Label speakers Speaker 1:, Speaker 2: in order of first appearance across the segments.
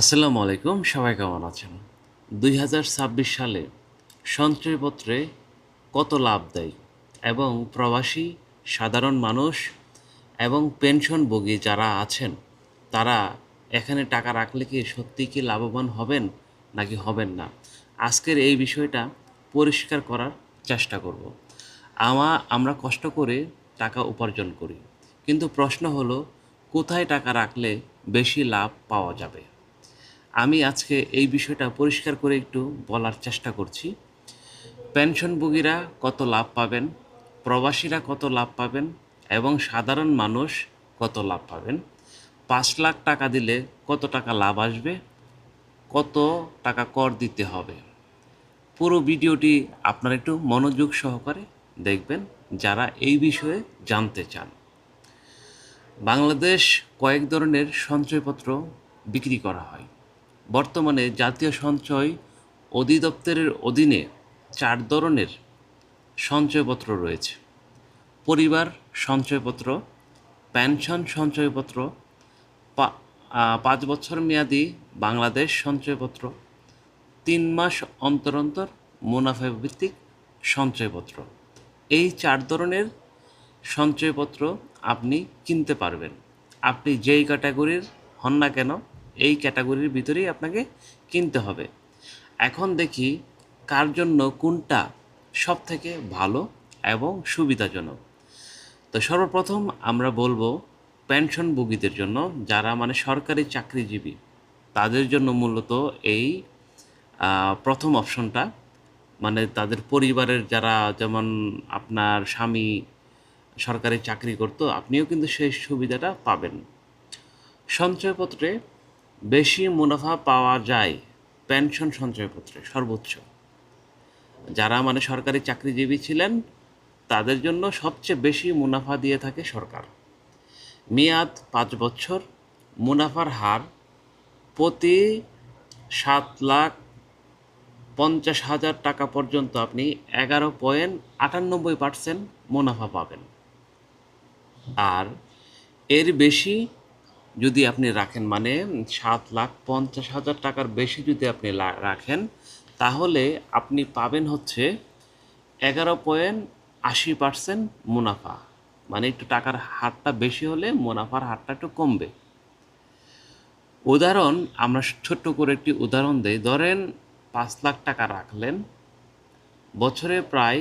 Speaker 1: আসসালামু আলাইকুম, সবাই কেমন আছেন? দুই হাজার ছাব্বিশ সালে সঞ্চয়পত্রে কত লাভ দেয় এবং প্রবাসী, সাধারণ মানুষ এবং পেনশনভোগী যারা আছেন, তারা এখানে টাকা রাখলে কি সত্যি কি লাভবান হবেন নাকি হবেন না? আজকের এই বিষয়টা পরিষ্কার করার চেষ্টা করব। আমা, আমরা কষ্ট করে টাকা উপার্জন করি, কিন্তু প্রশ্ন হলো, কোথায় টাকা রাখলে বেশি লাভ পাওয়া যাবে? আমি আজকে এই বিষয়টা পরিষ্কার করে একটু বলার চেষ্টা করছি। পেনশনভোগীরা কত লাভ পাবেন, প্রবাসীরা কত লাভ পাবেন এবং সাধারণ মানুষ কত লাভ পাবেন? পাঁচ লাখ টাকা দিলে কত টাকা লাভ আসবে? কত টাকা কর দিতে হবে? পুরো ভিডিওটি আপনারা একটু মনোযোগ সহকারে দেখবেন যারা এই বিষয়ে জানতে চান। বাংলাদেশ কয়েক ধরনের সঞ্চয়পত্র বিক্রি করা হয়। বর্তমানে জাতীয় সঞ্চয় অধিদপ্তরের অধীনে চার ধরনের সঞ্চয়পত্র রয়েছে। পরিবার সঞ্চয়পত্র, পেনশন সঞ্চয়পত্র পাঁচ বছর মেয়াদি বাংলাদেশ সঞ্চয়পত্র, তিন মাস অন্তর অন্তর মুনাফা ভিত্তিক সঞ্চয়পত্র। এই চার ধরনের সঞ্চয়পত্র আপনি কিনতে পারবেন। আপনি যেই ক্যাটাগরির হন না কেন এই ক্যাটাগরির ভিতরেই আপনাকে কিনতে হবে। এখন দেখি কার জন্য কোনটা সব থেকে ভালো এবং সুবিধাজনক। তো সর্বপ্রথম আমরা বলব পেনশনভোগীদের জন্য, যারা মানে সরকারি চাকরিজীবী, তাদের জন্য মূলত এই প্রথম অপশনটা। মানে তাদের পরিবারের যারা যেমন আপনার স্বামী সরকারি চাকরি করতো, আপনিও কিন্তু সেই সুবিধাটা পাবেন। সঞ্চয়পত্রে বেশি মুনাফা পাওয়া যায় পেনশন সঞ্চয়পত্রে, সর্বোচ্চ। যারা মানে সরকারি চাকরিজীবী ছিলেন, তাদের জন্য সবচেয়ে বেশি মুনাফা দিয়ে থাকে সরকার। মেয়াদ পাঁচ বছর, মুনাফার হার প্রতি সাত লাখ পঞ্চাশ হাজার টাকা পর্যন্ত আপনি এগারো পয়েন্ট আটানব্বই পার্সেন্ট মুনাফা পাবেন। আর এর বেশি যদি আপনি রাখেন মানে সাত লাখ পঞ্চাশ হাজার টাকার বেশি যদি আপনি রাখেন, তাহলে আপনি পাবেন হচ্ছে এগারো পয়েন্ট আশি পার্সেন্ট মুনাফা। মানে একটু টাকার হারটা বেশি হলে মুনাফার হারটা একটু কমবে। উদাহরণ, আমরা ছোট্ট করে একটি উদাহরণ দেই। ধরেন পাঁচ লাখ টাকা রাখলেন, বছরে প্রায়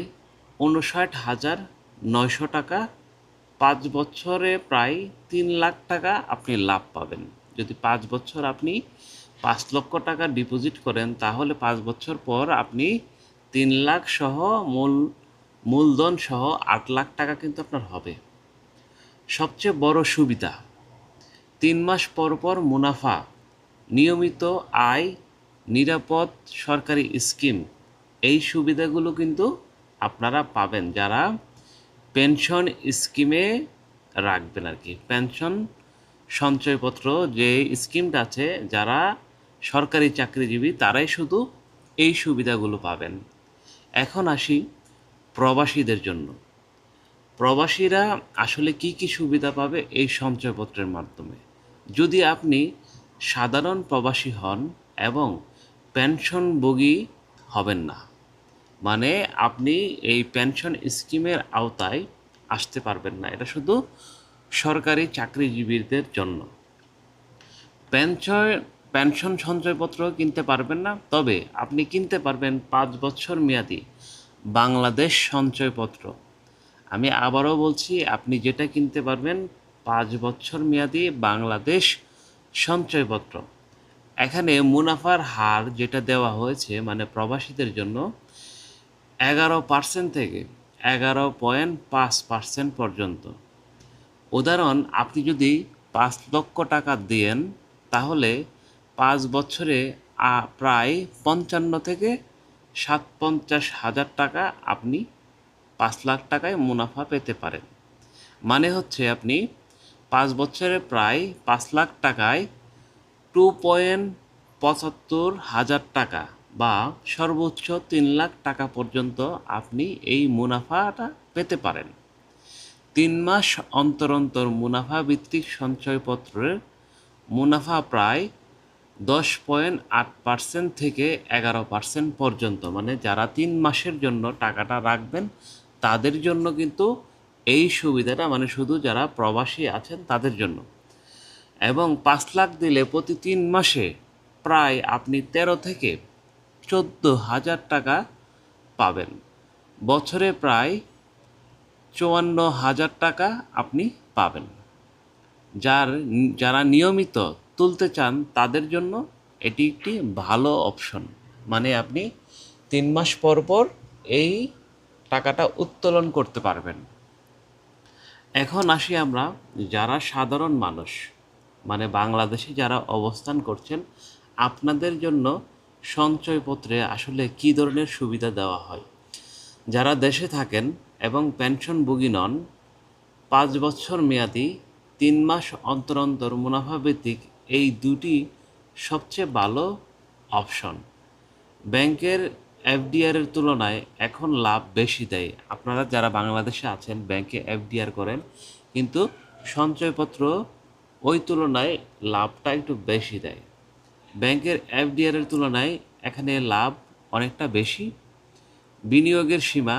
Speaker 1: উনষাট হাজার নয়শো টাকা পাঁচ বছরে প্রায় তিন লাখ টাকা আপনি লাভ পাবেন। যদি পাঁচ বছর আপনি পাঁচ লক্ষ টাকা ডিপোজিট করেন, তাহলে পাঁচ বছর পর আপনি তিন লাখ সহ মূল, মূলধন সহ আট লাখ টাকা কিন্তু আপনার হবে। সবচেয়ে বড় সুবিধা, তিন মাস পর পর মুনাফা, নিয়মিত আয়, নিরাপদ সরকারি স্কিম, এই সুবিধাগুলো কিন্তু আপনারা পাবেন। যারা পেনশন স্কিমে রাখবেন আর কি। পেনশন সঞ্চয়পত্র যে স্কিমটা আছে, যারা সরকারি চাকরিজীবী, তারাই শুধু এই সুবিধাগুলো পাবেন। এখন আসি প্রবাসীদের জন্য। প্রবাসীরা আসলে কি কি সুবিধা পাবে এই সঞ্চয়পত্রের মাধ্যমে? যদি আপনি সাধারণ প্রবাসী হন এবং পেনশনভোগী হবেন না মানে আপনি এই পেনশন স্কিমের আওতায় আসতে পারবেন না। এটা শুধু সরকারি চাকরিজীবীদের জন্য। পেনশন পেনশন সঞ্চয়পত্র কিনতে পারবেন না, তবে আপনি কিনতে পারবেন পাঁচ বছর মেয়াদি বাংলাদেশ সঞ্চয়পত্র। আমি আবারও বলছি, আপনি যেটা কিনতে পারবেন পাঁচ বছর মেয়াদি বাংলাদেশ সঞ্চয়পত্র। এখানে মুনাফার হার যেটা দেওয়া হয়েছে মানে প্রবাসীদের জন্য এগারো পার্সেন্ট থেকে এগারো পয়েন্ট পাঁচ পার্সেন্ট পর্যন্ত। উদাহরণ, আপনি যদি পাঁচ লক্ষ টাকা দেন, তাহলে পাঁচ বছরে প্রায় পঞ্চান্ন থেকে সাত পঞ্চাশ হাজার টাকা আপনি পাঁচ লাখ টাকায় মুনাফা পেতে পারেন। মানে হচ্ছে আপনি পাঁচ বছরে প্রায় পাঁচ লাখ টাকায় টু পয়েন্ট পঁচাত্তর হাজার টাকা বা সর্বোচ্চ তিন লাখ টাকা পর্যন্ত আপনি এই মুনাফাটা পেতে পারেন। তিন মাস অন্তর অন্তর মুনাফা ভিত্তিক সঞ্চয়পত্রের মুনাফা প্রায় দশ পয়েন্ট আট পার্সেন্ট থেকে এগারো পার্সেন্ট পর্যন্ত। মানে যারা তিন মাসের জন্য টাকাটা রাখবেন, তাদের জন্য কিন্তু এই সুবিধাটা মানে শুধু যারা প্রবাসী আছেন, তাদের জন্য। এবং পাঁচ লাখ দিলে প্রতি তিন মাসে প্রায় আপনি তেরো থেকে চোদ্দ হাজার টাকা পাবেন। বছরে প্রায় চুয়ান্ন হাজার টাকা আপনি পাবেন। যার, যারা নিয়মিত তুলতে চান তাদের জন্য এটি একটি ভালো অপশন। মানে আপনি তিন মাস পর পর এই টাকাটা উত্তোলন করতে পারবেন। এখন আসি আমরা যারা সাধারণ মানুষ মানে বাংলাদেশে যারা অবস্থান করছেন, আপনাদের জন্য সঞ্চয়পত্রে আসলে কী ধরনের সুবিধা দেওয়া হয়? যারা দেশে থাকেন এবং পেনশনভোগী নন, পাঁচ বছর মেয়াদি, তিন মাস অন্তর অন্তর মুনাফা ভিত্তিক এই দুটি সবচেয়ে ভালো অপশন। ব্যাংকের এফডিআর এর তুলনায় এখন লাভ বেশি দেয়। আপনারা যারা বাংলাদেশে আছেন, ব্যাংকে এফডিআর করেন, কিন্তু সঞ্চয়পত্র ওই তুলনায় লাভটা একটু বেশি দেয়। ব্যাংকের এফডিআর এর তুলনায় এখানে লাভ অনেকটা বেশি। বিনিয়োগের সীমা,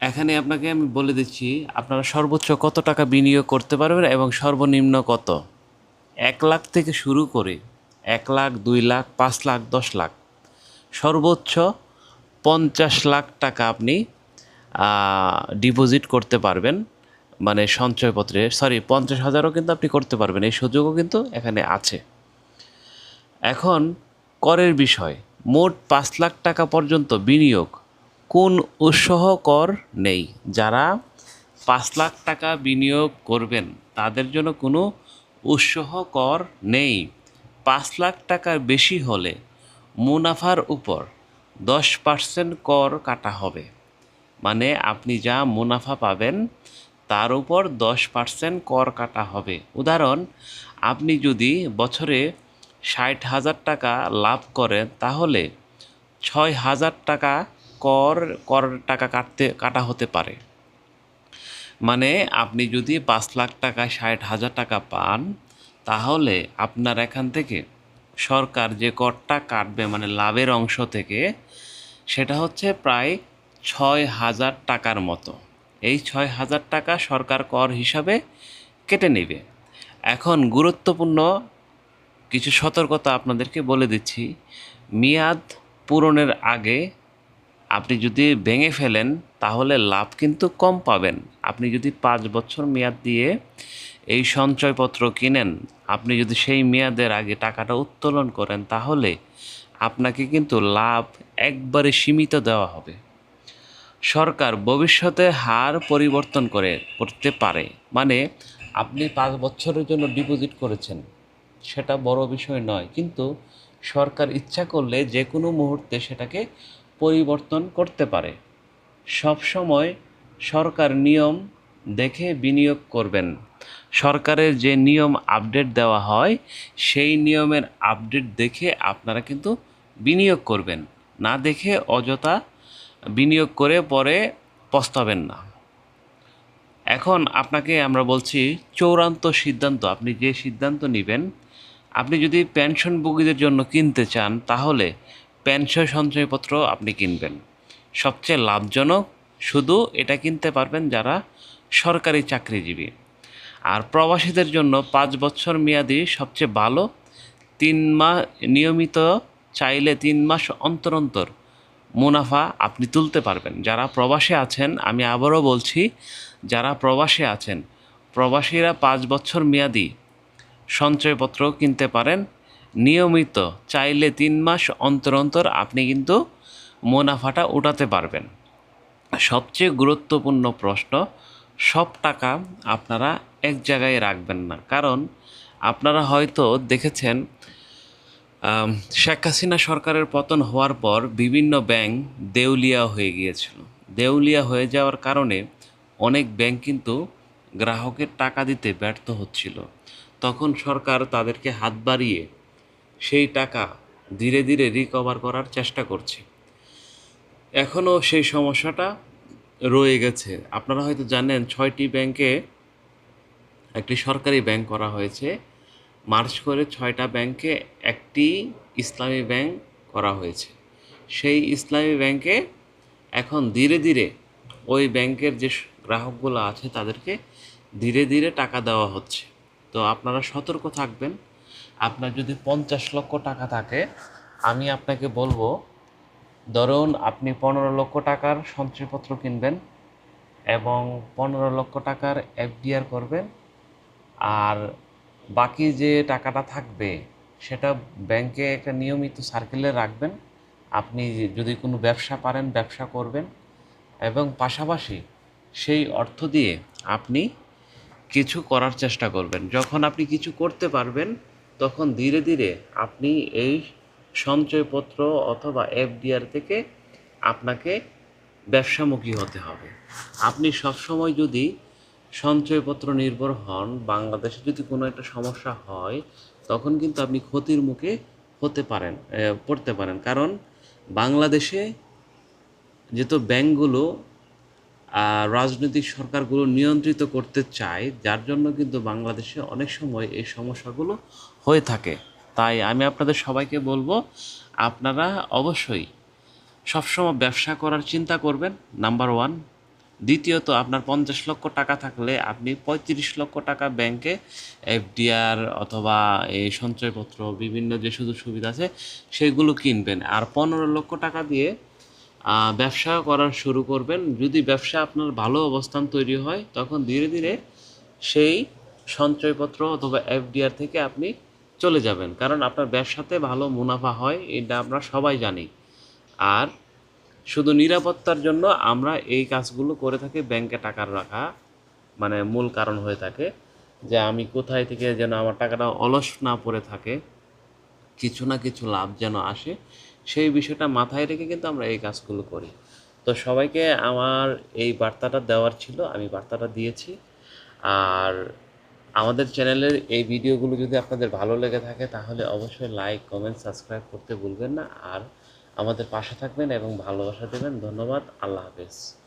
Speaker 1: এখানে আপনাকে আমি বলে দিচ্ছি, আপনারা সর্বোচ্চ কত টাকা বিনিয়োগ করতে পারবেন এবং সর্বনিম্ন কত? এক লাখ থেকে শুরু করে এক লাখ, দুই লাখ, পাঁচ লাখ, দশ লাখ। সর্বোচ্চ পঞ্চাশ লাখ টাকা আপনি ডিপোজিট করতে পারবেন মানে সঞ্চয়পত্রে। সরি, পঞ্চাশ হাজারও কিন্তু আপনি করতে পারবেন, এই সুযোগও কিন্তু এখানে আছে। এখন করের বিষয়। মোট পাঁচ লাখ টাকা পর্যন্ত বিনিয়োগ। কোন উৎসাহ কর নেই? যারা পাঁচ লাখ টাকা বিনিয়োগ করবেন, তাদের জন্য কোনো উৎসাহ কর নেই। পাঁচ লাখ টাকার বেশি হলে মুনাফার উপর দশ পার্সেন্ট কর কাটা হবে। মানে আপনি যা মুনাফা পাবেন, তার উপর দশ পার্সেন্ট কর কাটা হবে। উদাহরণ, আপনি যদি বছরে ষাট হাজার টাকা লাভ করেন, তাহলে ছয় হাজার টাকা কর কর টাকা কাটতে, কাটা হতে পারে। মানে আপনি যদি পাঁচ লাখ টাকা ষাট হাজার টাকা পান, তাহলে আপনার এখান থেকে সরকার যে করটা কাটবে মানে লাভের অংশ থেকে, সেটা হচ্ছে প্রায় ছয় হাজার টাকার মতো। এই ছয় হাজার টাকা সরকার কর হিসাবে কেটে নেবে। এখন গুরুত্বপূর্ণ কিছু সতর্কতা আপনাদেরকে বলে দিচ্ছি। মেয়াদ পূরণের আগে আপনি যদি ভেঙে ফেলেন, তাহলে লাভ কিন্তু কম পাবেন। আপনি যদি পাঁচ বছর মেয়াদ দিয়ে এই সঞ্চয়পত্র কিনেন, আপনি যদি সেই মেয়াদের আগে টাকাটা উত্তোলন করেন, তাহলে আপনাকে কিন্তু লাভ একবারে সীমিত দেওয়া হবে। সরকার ভবিষ্যতে হার পরিবর্তন করে, করতে পারে। মানে আপনি পাঁচ বছরের জন্য ডিপোজিট করেছেন। সেটা বড় বিষয় নয়। কিন্তু সরকার ইচ্ছা করলে যে কোনো মুহূর্তে সেটাকে পরিবর্তন করতে পারে। সব সময় সরকার নিয়ম দেখে বিনিয়োগ করবেন। সরকারের যে নিয়ম আপডেট দেওয়া হয়, সেই নিয়মের আপডেট দেখে আপনারা কিন্তু বিনিয়োগ করবেন। না দেখে অযথা বিনিয়োগ করে পরে পস্তাবেন না। এখন আপনাকে আমরা বলছি চূড়ান্ত সিদ্ধান্ত, আপনি যে সিদ্ধান্ত নেবেন আপনি যদি পেনশনভোগীদের জন্য কিনতে চান, তাহলে পেনশন সঞ্চয়পত্র আপনি কিনবেন। সবচেয়ে লাভজনক শুধু এটা কিনতে পারবেন যারা সরকারি চাকরিজীবী। আর প্রবাসীদের জন্য পাঁচ বছর মেয়াদি সবচেয়ে ভালো, তিন মাস নিয়মিত চাইলে তিন মাস অন্তর অন্তর মুনাফা আপনি তুলতে পারবেন। যারা প্রবাসে আছেন, আমি আবারও বলছি, যারা প্রবাসে আছেন, প্রবাসীরা পাঁচ বছর মেয়াদি সঞ্চয়পত্র কিনতে পারেন। নিয়মিত চাইলে তিন মাস অন্তর অন্তর আপনি কিন্তু মুনাফাটা উঠাতে পারবেন। সবচেয়ে গুরুত্বপূর্ণ প্রশ্ন, সব টাকা আপনারা এক জায়গায় রাখবেন না। কারণ আপনারা হয়তো দেখেছেন শেখ হাসিনা সরকারের পতন হওয়ার পর বিভিন্ন ব্যাংক দেউলিয়া হয়ে গিয়েছিল। দেউলিয়া হয়ে যাওয়ার কারণে অনেক ব্যাংক কিন্তু গ্রাহকের টাকা দিতে ব্যর্থ হচ্ছিল। তখন সরকার তাদেরকে হাত বাড়িয়ে সেই টাকা ধীরে ধীরে রিকভার করার চেষ্টা করছে। এখনও সেই সমস্যাটা রয়ে গেছে। আপনারা হয়তো জানেন ছয়টি ব্যাংকে একটি সরকারি ব্যাংক করা হয়েছে। মার্চ করে ছয়টা ব্যাংকে একটি ইসলামী ব্যাংক করা হয়েছে। সেই ইসলামী ব্যাংকে এখন ধীরে ধীরে ওই ব্যাংকের যে গ্রাহকগুলো আছে, তাদেরকে ধীরে ধীরে টাকা দেওয়া হচ্ছে। তো আপনারা সতর্ক থাকবেন। আপনার যদি পঞ্চাশ লক্ষ টাকা থাকে, আমি আপনাকে বলব, ধরুন আপনি পনেরো লক্ষ টাকার সঞ্চয়পত্র কিনবেন এবং পনেরো লক্ষ টাকার এফডিআর করবেন, আর বাকি যে টাকাটা থাকবে, সেটা ব্যাংকে একটা নিয়মিত সার্কেলে রাখবেন। আপনি যদি কোনো ব্যবসা পারেন, ব্যবসা করবেন এবং পাশাপাশি সেই অর্থ দিয়ে আপনি কিছু করার চেষ্টা করবেন। যখন আপনি কিছু করতে পারবেন, তখন ধীরে ধীরে আপনি এই সঞ্চয়পত্র অথবা এফডিআর থেকে আপনাকে ব্যবসামুখী হতে হবে। আপনি সবসময় যদি সঞ্চয়পত্র নির্ভর হন, বাংলাদেশে যদি কোনো একটা সমস্যা হয়, তখন কিন্তু আপনি ক্ষতির মুখে হতে পারেন পড়তে পারেন। কারণ বাংলাদেশে যেহেতু ব্যাংকগুলো রাজনৈতিক সরকারগুলো নিয়ন্ত্রিত করতে চায়, যার জন্য কিন্তু বাংলাদেশে অনেক সময় এই সমস্যাগুলো হয়ে থাকে। তাই আমি আপনাদের সবাইকে বলব, আপনারা অবশ্যই সবসময় ব্যবসা করার চিন্তা করবেন, নাম্বার ওয়ান। দ্বিতীয়ত, আপনার পঞ্চাশ লক্ষ টাকা থাকলে আপনি পঁয়ত্রিশ লক্ষ টাকা ব্যাংকে এফডিআর অথবা এই সঞ্চয়পত্র, বিভিন্ন যে সুযোগ সুবিধা আছে, সেগুলো কিনবেন। আর পনেরো লক্ষ টাকা দিয়ে ব্যবসা করা শুরু করবেন। যদি ব্যবসা আপনার ভালো অবস্থান তৈরি হয়, তখন ধীরে ধীরে সেই সঞ্চয়পত্র অথবা এফডিআর থেকে আপনি চলে যাবেন। কারণ আপনার ব্যবসাতে ভালো মুনাফা হয়, এটা আমরা সবাই জানি। আর শুধু নিরাপত্তার জন্য আমরা এই কাজগুলো করে থাকি ব্যাংকে টাকা রাখা মানে মূল কারণ হয়ে থাকে। যে আমি কোথায় থেকে যেন আমার টাকাটা অলস না পড়ে থাকে, কিছু না কিছু লাভ যেন আসে। সেই বিষয়টা মাথায় রেখে কিন্তু আমরা এই কাজগুলো করি। তো সবাইকে আমার এই বার্তাটা দেওয়ার ছিল, আমি বার্তাটা দিয়েছি। আর আমাদের চ্যানেলের এই ভিডিওগুলো যদি আপনাদের ভালো লেগে থাকে, তাহলে অবশ্যই লাইক কমেন্ট সাবস্ক্রাইব করতে ভুলবেন না। আর আমাদের পাশে থাকবেন এবং ভালোবাসা দেবেন। ধন্যবাদ। আল্লাহ হাফেজ।